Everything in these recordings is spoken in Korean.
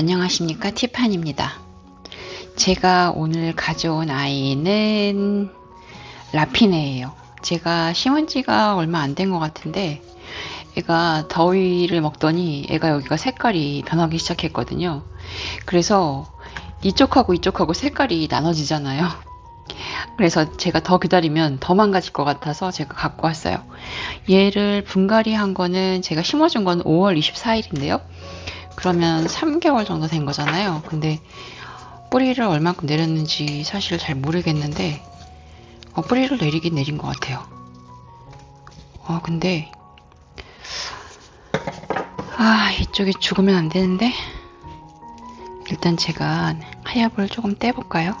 안녕하십니까 티판입니다. 제가 오늘 가져온 아이는 라피네예요. 제가 심은 지가 얼마 안 된 것 같은데 애가 더위를 먹더니 애가 여기가 색깔이 변하기 시작했거든요. 그래서 이쪽하고 이쪽하고 색깔이 나눠지잖아요. 그래서 제가 더 기다리면 더 망가질 것 같아서 제가 갖고 왔어요. 얘를 분갈이 한 거는 제가 심어준 건 5월 24일인데요. 그러면 3개월 정도 된 거잖아요. 근데 뿌리를 얼만큼 내렸는지 사실 잘 모르겠는데 어, 뿌리를 내리긴 내린 것 같아요. 어, 근데 아, 이쪽이 죽으면 안 되는데 일단 제가 하엽을 조금 떼볼까요?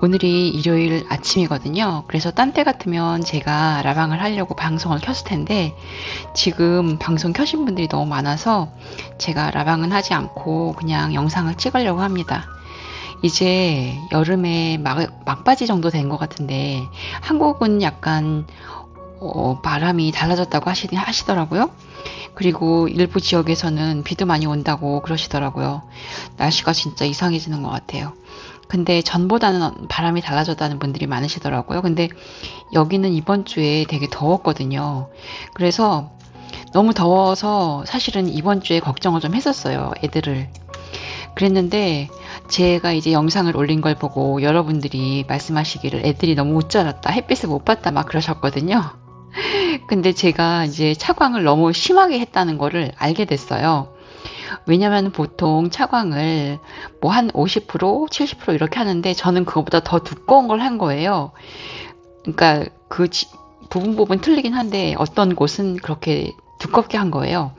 오늘이 일요일 아침이거든요. 그래서 딴 때 같으면 제가 라방을 하려고 방송을 켰을 텐데 지금 방송 켜신 분들이 너무 많아서 제가 라방은 하지 않고 그냥 영상을 찍으려고 합니다. 이제 여름에 막, 막바지 정도 된 것 같은데 한국은 약간 어, 바람이 달라졌다고 하시, 하시더라고요. 그리고 일부 지역에서는 비도 많이 온다고 그러시더라고요. 날씨가 진짜 이상해지는 것 같아요. 근데 전보다는 바람이 달라졌다는 분들이 많으시더라고요. 근데 여기는 이번 주에 되게 더웠거든요. 그래서 너무 더워서 사실은 이번 주에 걱정을 좀 했었어요. 애들을. 그랬는데 제가 이제 영상을 올린 걸 보고 여러분들이 말씀하시기를 애들이 너무 못 자랐다. 햇빛을 못 봤다. 막 그러셨거든요. 근데 제가 이제 차광을 너무 심하게 했다는 거를 알게 됐어요. 왜냐면 보통 차광을 뭐 한 50%, 70% 이렇게 하는데 저는 그거보다 더 두꺼운 걸 한 거예요. 그러니까 그 지, 부분 부분 틀리긴 한데 어떤 곳은 그렇게 두껍게 한 거예요.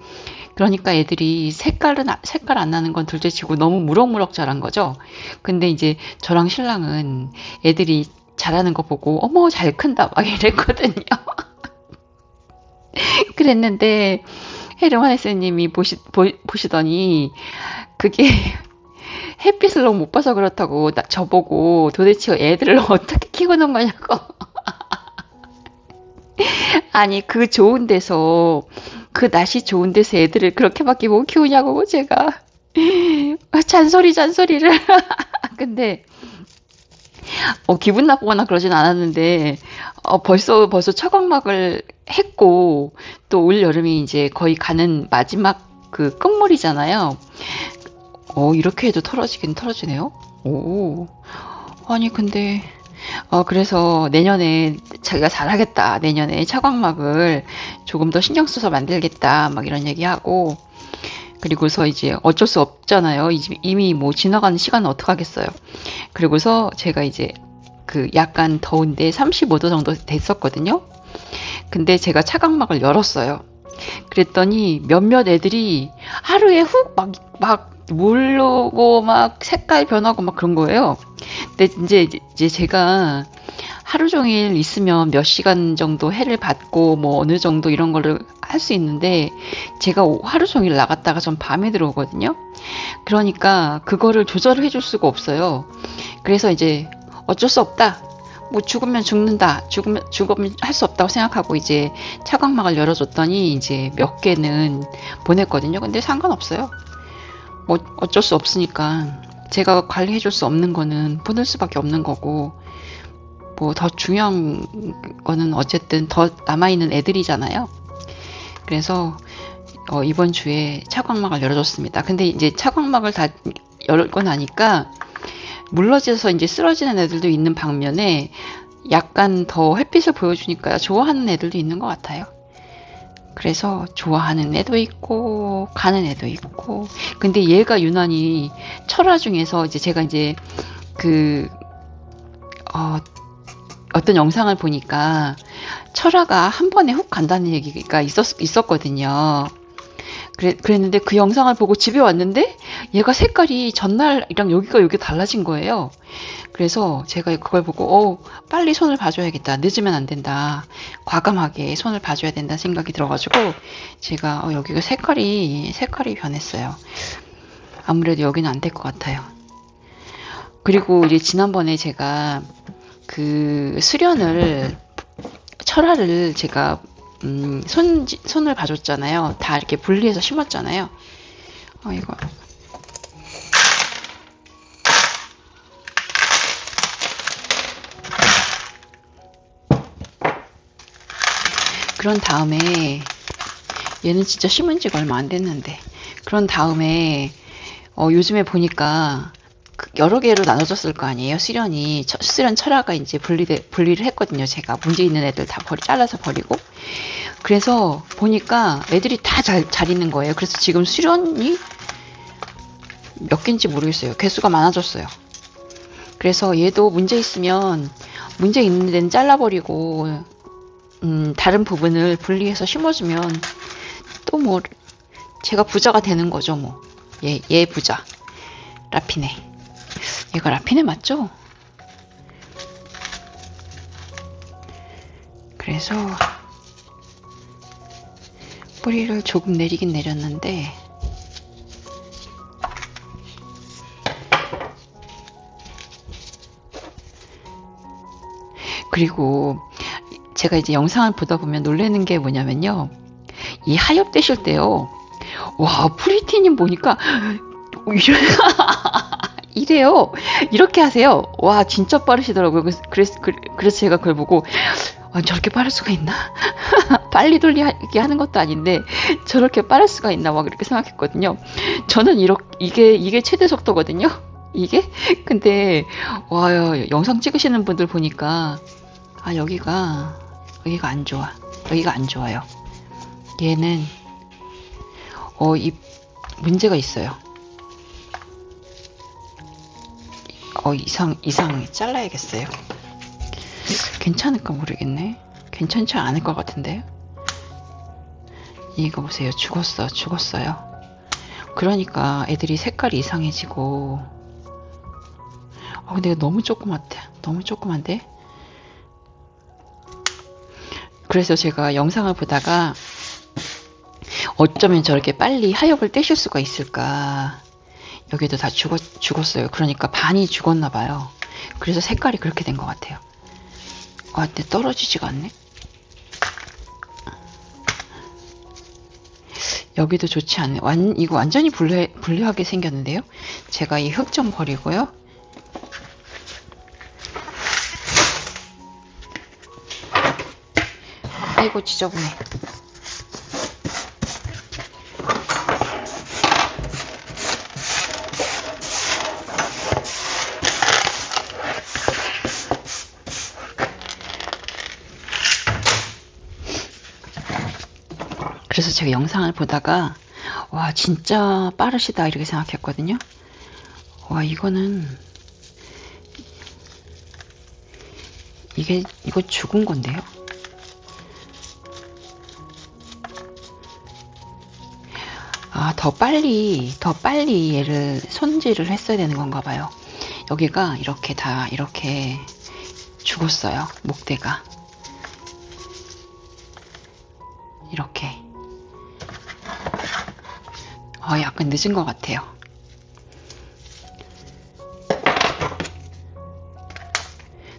그러니까 애들이 색깔은 색깔 안 나는 건 둘째치고 너무 무럭무럭 자란 거죠. 근데 이제 저랑 신랑은 애들이 자라는 거 보고 어머 잘 큰다 막 이랬거든요. 그랬는데 헤르만네스님이 보시, 보, 보시더니 그게 햇빛을 너무 못 봐서 그렇다고 나, 저보고 도대체 애들을 어떻게 키우는 거냐고. 아니 그 좋은 데서 그 날씨 좋은 데서 애들을 그렇게밖에 못 키우냐고 제가 잔소리 잔소리를 근데 어, 기분 나쁘거나 그러진 않았는데 어, 벌써 벌써 차광막을 했고 또 올 여름이 이제 거의 가는 마지막 그 끝물이잖아요. 어 이렇게 해도 털어지긴 털어지네요. 오 아니 근데 어 그래서 내년에 자기가 잘하겠다 내년에 차광막을 조금 더 신경 써서 만들겠다 막 이런 얘기하고 그리고서 이제 어쩔 수 없잖아요. 이미 뭐 지나가는 시간은 어떡하겠어요. 그리고서 제가 이제 그 약간 더운데 35도 정도 됐었거든요. 근데 제가 차광막을 열었어요. 그랬더니 몇몇 애들이 하루에 훅 막, 막 물르고 막 색깔 변하고 막 그런 거예요. 근데 이제, 이제 제가 하루 종일 있으면 몇 시간 정도 해를 받고 뭐 어느 정도 이런 거를 할 수 있는데 제가 하루 종일 나갔다가 전 밤에 들어오거든요. 그러니까 그거를 조절을 해줄 수가 없어요. 그래서 이제 어쩔 수 없다. 뭐 죽으면 죽는다. 죽으면 죽으면 할 수 없다고 생각하고 이제 차광막을 열어줬더니 이제 몇 개는 보냈거든요. 근데 상관없어요. 뭐 어쩔 수 없으니까 제가 관리해 줄 수 없는 거는 보낼 수밖에 없는 거고 뭐 더 중요한 거는 어쨌든 더 남아있는 애들이잖아요. 그래서 어, 이번 주에 차광막을 열어줬습니다. 근데 이제 차광막을 다 열고 나니까 물러져서 이제 쓰러지는 애들도 있는 방면에 약간 더 햇빛을 보여주니까 좋아하는 애들도 있는 것 같아요. 그래서 좋아하는 애도 있고 가는 애도 있고 근데 얘가 유난히 철화 중에서 이제 제가 이제 그 어, 어떤 영상을 보니까 철화가 한 번에 훅 간다는 얘기가 있었, 있었거든요. 그랬는데 그 영상을 보고 집에 왔는데 얘가 색깔이 전날이랑 여기가 여기 달라진 거예요. 그래서 제가 그걸 보고 어 빨리 손을 봐줘야겠다. 늦으면 안 된다. 과감하게 손을 봐줘야 된다 생각이 들어가지고 제가 어, 여기가 색깔이 색깔이 변했어요. 아무래도 여기는 안 될 것 같아요. 그리고 이제 지난번에 제가 그 수련을 철화를 제가 음, 손, 손을 봐줬잖아요. 다 이렇게 분리해서 심었잖아요. 아, 이거. 그런 다음에 얘는 진짜 심은 지가 얼마 안 됐는데 그런 다음에 어, 요즘에 보니까 그 여러 개로 나눠졌을 거 아니에요 수련이 처- 수련 철화가 이제 분리돼 분리를 했거든요 제가 문제 있는 애들 다 버리 잘라서 버리고 그래서 보니까 애들이 다 잘 잘 있는 거예요 그래서 지금 수련이 몇 개인지 모르겠어요 개수가 많아졌어요 그래서 얘도 문제 있으면 문제 있는 데는 잘라버리고 음, 다른 부분을 분리해서 심어주면 또 뭐 제가 부자가 되는 거죠 뭐. 얘, 얘 부자. 라피네. 얘가 라피네 맞죠? 그래서 뿌리를 조금 내리긴 내렸는데 그리고 제가 이제 영상을 보다 보면 놀라는 게 뭐냐면요. 이 하엽 되실 때요. 와, 프리티님 보니까 이래, 이래요. 이렇게 하세요. 와, 진짜 빠르시더라고요. 그래서, 그래서, 그래서 제가 그걸 보고 아, 저렇게 빠를 수가 있나? 빨리 돌리게 하는 것도 아닌데 저렇게 빠를 수가 있나 막 이렇게 생각했거든요. 저는 이렇게 이게 이게 최대 속도거든요. 이게 근데 와 영상 찍으시는 분들 보니까 아 여기가 여기가 안 좋아. 여기가 안 좋아요. 얘는 어 이 문제가 있어요. 어 이상 이상 잘라야겠어요. 괜찮을까 모르겠네. 괜찮지 않을 것 같은데. 이거 보세요. 죽었어. 죽었어요. 그러니까 애들이 색깔이 이상해지고. 어, 근데 너무 조그맣다. 너무 조그만데? 그래서 제가 영상을 보다가 어쩌면 저렇게 빨리 하엽을 떼실 수가 있을까. 여기도 다 죽었, 죽었어요. 그러니까 반이 죽었나 봐요. 그래서 색깔이 그렇게 된 것 같아요. 아, 근데 떨어지지가 않네. 여기도 좋지 않네. 완, 이거 완전히 분리, 분리하게 생겼는데요. 제가 이 흙 좀 버리고요. 아이고, 지저분해. 제가 영상을 보다가 와 진짜 빠르시다 이렇게 생각했거든요. 와 이거는 이게 이거 죽은 건데요. 아 더 빨리 더 빨리 얘를 손질을 했어야 되는 건가 봐요. 여기가 이렇게 다 이렇게 죽었어요. 목대가 이렇게 아, 약간 늦은 것 같아요.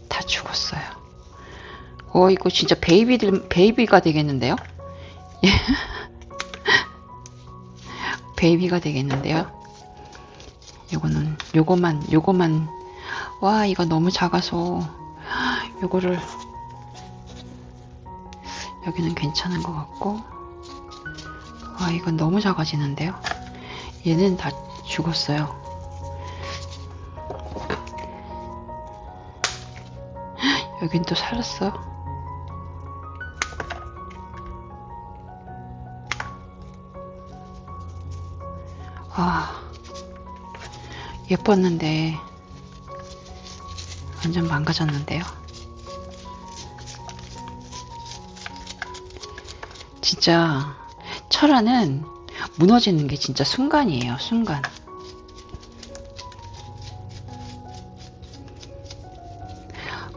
다 죽었어요. 어, 이거 진짜 베이비들, 베이비가 되겠는데요? 예. 베이비가 되겠는데요? 요거는, 요거만, 요거만, 와, 이거 너무 작아서, 요거를, 여기는 괜찮은 것 같고, 와, 이건 너무 작아지는데요? 얘는 다 죽었어요. 여긴 또 살았어. 아, 예뻤는데, 완전 망가졌는데요. 진짜, 철화는 무너지는 게 진짜 순간이에요, 순간.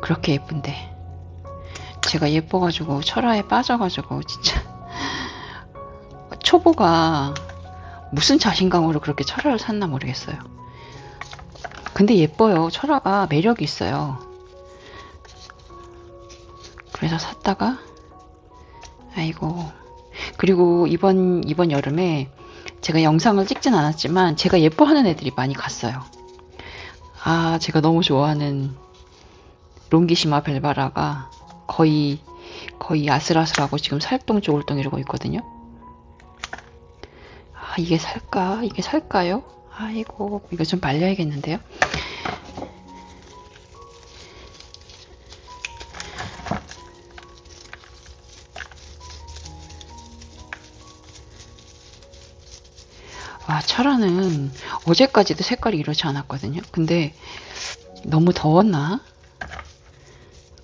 그렇게 예쁜데. 제가 예뻐가지고 철화에 빠져가지고 진짜 초보가 무슨 자신감으로 그렇게 철화를 샀나 모르겠어요. 근데 예뻐요. 철화가 매력이 있어요. 그래서 샀다가 아이고 그리고 이번 이번 여름에 제가 영상을 찍진 않았지만 제가 예뻐하는 애들이 많이 갔어요. 아, 제가 너무 좋아하는 롱기시마 벨바라가 거의 거의 아슬아슬하고 지금 살동 쪼글동 이러고 있거든요. 아, 이게 살까? 이게 살까요? 아이고, 이거 좀 말려야겠는데요. 와, 철화는 어제까지도 색깔이 이렇지 않았거든요. 근데 너무 더웠나?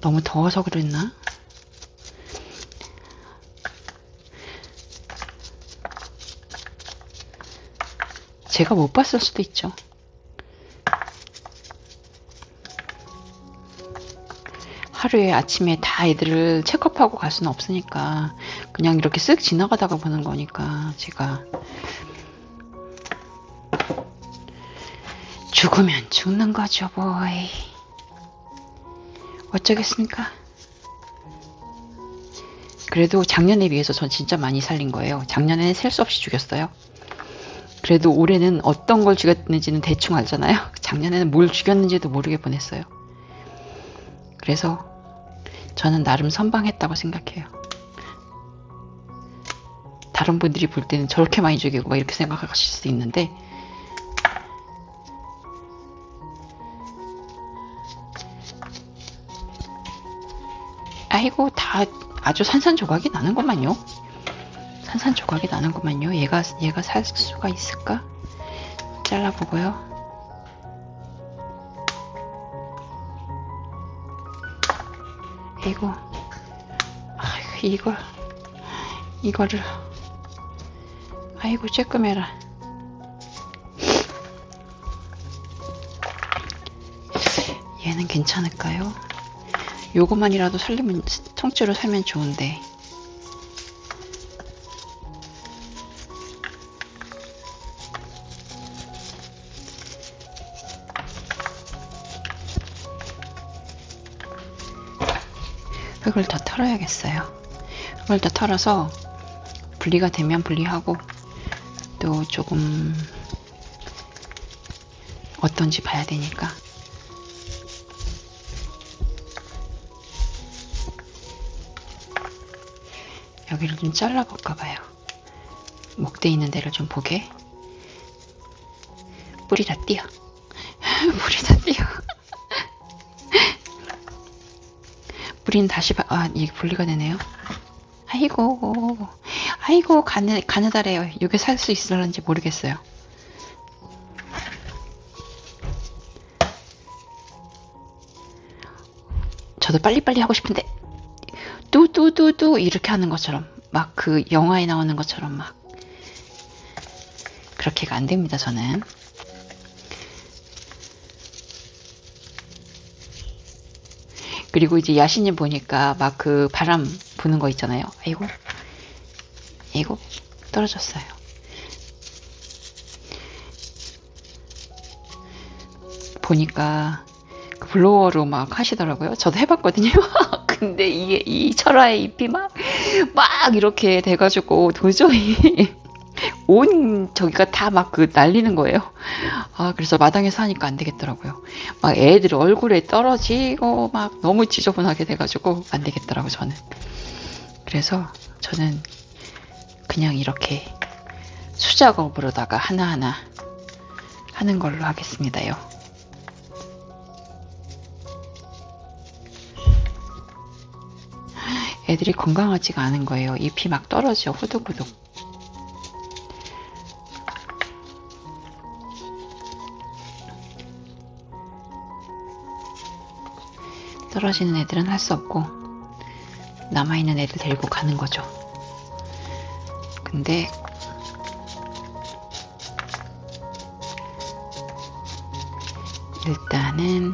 너무 더워서 그랬나? 제가 못 봤을 수도 있죠. 하루에 아침에 다 애들을 체크업하고 갈 수는 없으니까 그냥 이렇게 쓱 지나가다가 보는 거니까 제가 죽으면 죽는 거죠, 보이. 어쩌겠습니까? 그래도 작년에 비해서 전 진짜 많이 살린 거예요. 작년에는 셀 수 없이 죽였어요. 그래도 올해는 어떤 걸 죽였는지는 대충 알잖아요. 작년에는 뭘 죽였는지도 모르게 보냈어요. 그래서 저는 나름 선방했다고 생각해요. 다른 분들이 볼 때는 저렇게 많이 죽이고 막 이렇게 생각하실 수 있는데 아이고 다 아주 산산조각이 나는구만요. 산산조각이 나는구만요. 얘가 얘가 살 수가 있을까? 잘라보고요. 아이고, 아이고 이걸 이거를 아이고 쬐끔해라. 얘는 괜찮을까요? 요것만이라도 살리면 통째로 살면 좋은데. 흙을 더 털어야겠어요. 흙을 더 털어서 분리가 되면 분리하고 또 조금 어떤지 봐야 되니까 여기를 좀 잘라볼까 봐요. 목대 있는 데를 좀 보게. 뿌리 다 띄어. 뿌리 다 띄어. 뿌리는 다시 봐. 아, 이게 분리가 되네요. 아이고, 아이고, 가느, 가느다래요. 이게 살 수 있을런지 모르겠어요. 저도 빨리빨리 하고 싶은데, 뚜뚜뚜뚜 이렇게 하는 것처럼 막 그 영화에 나오는 것처럼 막 그렇게가 안 됩니다 저는. 그리고 이제 야신님 보니까 막 그 바람 부는 거 있잖아요. 아이고 아이고 떨어졌어요. 보니까 그 블로어로 막 하시더라고요. 저도 해봤거든요 근데 이게 이 철화의 잎이 막, 막 이렇게 돼가지고 도저히 온 저기가 다 막 그 날리는 거예요. 아, 그래서 마당에서 하니까 안 되겠더라고요. 막 애들 얼굴에 떨어지고 막 너무 지저분하게 돼가지고 안 되겠더라고, 저는. 그래서 저는 그냥 이렇게 수작업으로다가 하나하나 하는 걸로 하겠습니다요. 애들이 건강하지가 않은 거예요. 잎이 막 떨어져 후두구둑. 떨어지는 애들은 할 수 없고 남아있는 애들 데리고 가는 거죠. 근데 일단은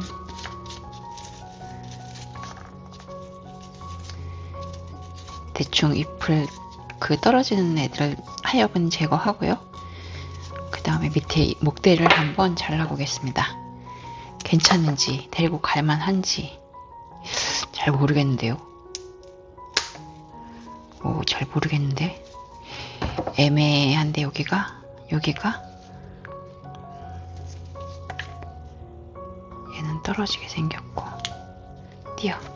대충 잎을 그 떨어지는 애들을 하엽은 제거하고요. 그 다음에 밑에 목대를 한번 잘라보겠습니다. 괜찮은지 데리고 갈만한지 잘 모르겠는데요. 오, 잘 모르겠는데 애매한데 여기가 여기가 얘는 떨어지게 생겼고 띄어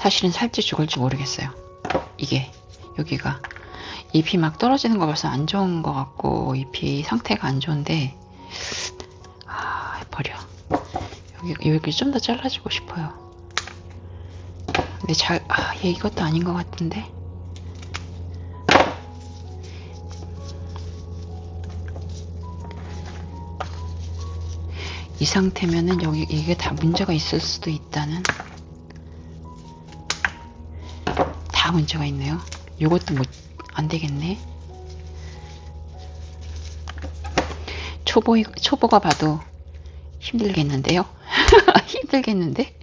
사실은 살지 죽을지 모르겠어요. 이게 여기가 잎이 막 떨어지는 거 봐서 안 좋은 것 같고 잎이 상태가 안 좋은데 아 버려 여기 여기 좀 더 잘라주고 싶어요. 근데 잘아얘 이것도 아닌 것 같은데 이 상태면은 여기 이게 다 문제가 있을 수도 있다는 다 문제가 있네요. 요것도 뭐안 되겠네. 초보 초보가 봐도 힘들겠는데요. 힘들겠는데.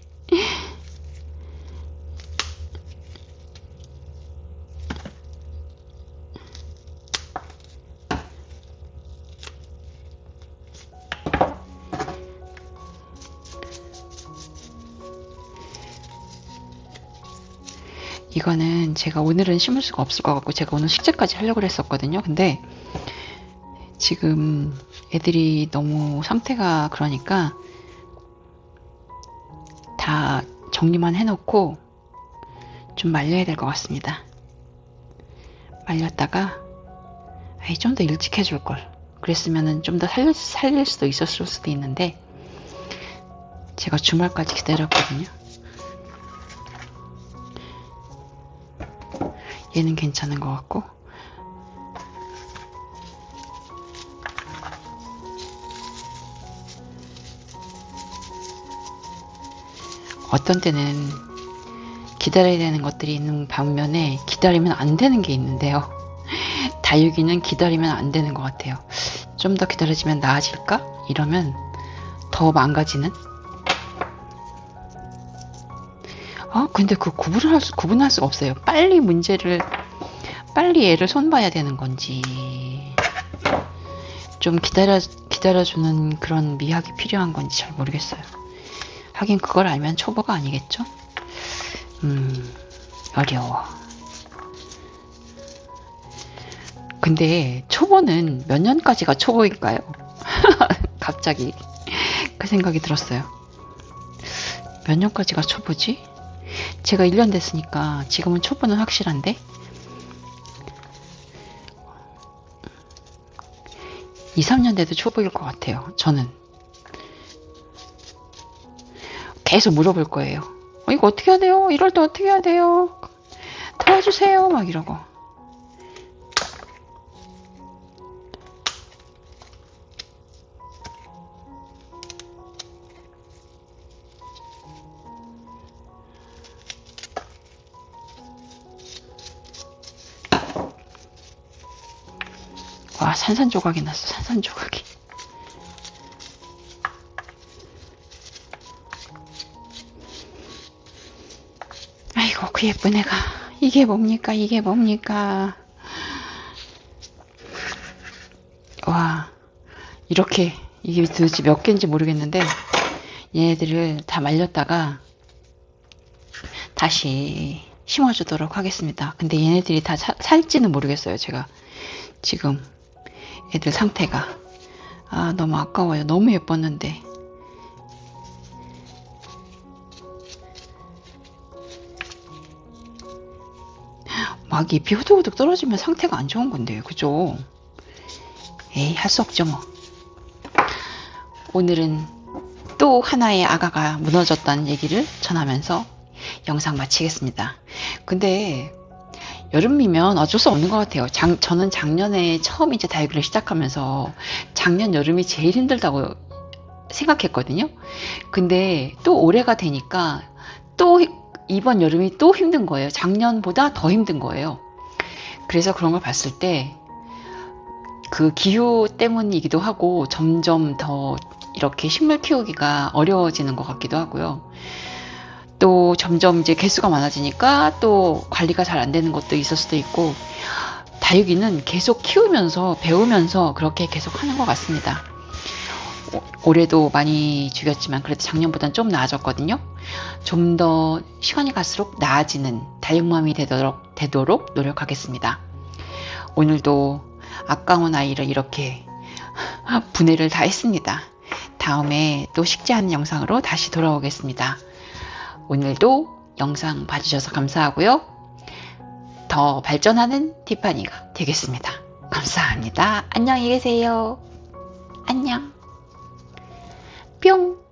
제가 오늘은 심을 수가 없을 것 같고 제가 오늘 식재까지 하려고 했었거든요. 근데 지금 애들이 너무 상태가 그러니까 다 정리만 해놓고 좀 말려야 될 것 같습니다. 말렸다가 아이 좀 더 일찍 해줄 걸. 그랬으면은 좀 더 살릴, 살릴 수도 있었을 수도 있는데 제가 주말까지 기다렸거든요. 얘는 괜찮은 것 같고 어떤 때는 기다려야 되는 것들이 있는 반면에 기다리면 안 되는 게 있는데요. 다육이는 기다리면 안 되는 것 같아요. 좀 더 기다려지면 나아질까? 이러면 더 망가지는? 아, 근데 그 구분할 수, 구분할 수가 없어요. 빨리 문제를, 빨리 애를 손봐야 되는 건지, 좀 기다려, 기다려주는 그런 미학이 필요한 건지 잘 모르겠어요. 하긴 그걸 알면 초보가 아니겠죠? 음, 어려워. 근데 초보는 몇 년까지가 초보일까요? 갑자기 그 생각이 들었어요. 몇 년까지가 초보지? 제가 1년 됐으니까 지금은 초보는 확실한데 2, 3년 돼도 초보일 것 같아요. 저는 계속 물어볼 거예요. 어, 이거 어떻게 해야 돼요? 이럴 때 어떻게 해야 돼요? 도와주세요. 막 이러고. 산산조각이 났어, 산산조각이. 아이고, 그 예쁜 애가. 이게 뭡니까, 이게 뭡니까. 와, 이렇게, 이게 도대체 몇 개인지 모르겠는데, 얘네들을 다 말렸다가, 다시 심어주도록 하겠습니다. 근데 얘네들이 다 사- 살지는 모르겠어요, 제가. 지금. 애들 상태가. 아 너무 아까워요. 너무 예뻤는데. 막 잎이 후둑후둑 떨어지면 상태가 안 좋은 건데 그죠? 에이 할 수 없죠 뭐. 오늘은 또 하나의 아가가 무너졌다는 얘기를 전하면서 영상 마치겠습니다. 근데 여름이면 어쩔 수 없는 것 같아요. 장, 저는 작년에 처음 이제 다이어트를 시작하면서 작년 여름이 제일 힘들다고 생각했거든요. 근데 또 올해가 되니까 또 이번 여름이 또 힘든 거예요. 작년보다 더 힘든 거예요. 그래서 그런 걸 봤을 때 그 기후 때문이기도 하고 점점 더 이렇게 식물 키우기가 어려워지는 것 같기도 하고요. 또 점점 이제 개수가 많아지니까 또 관리가 잘 안 되는 것도 있을 수도 있고 다육이는 계속 키우면서 배우면서 그렇게 계속 하는 것 같습니다. 오- 올해도 많이 죽였지만 그래도 작년보다는 좀 나아졌거든요. 좀 더 시간이 갈수록 나아지는 달력맘이 되도록, 되도록 노력하겠습니다. 오늘도 아까운 아이를 이렇게 분해를 다 했습니다. 다음에 또 식재하는 영상으로 다시 돌아오겠습니다. 오늘도 영상 봐주셔서 감사하고요. 더 발전하는 티파니가 되겠습니다. 감사합니다. 안녕히 계세요. 안녕. 뿅.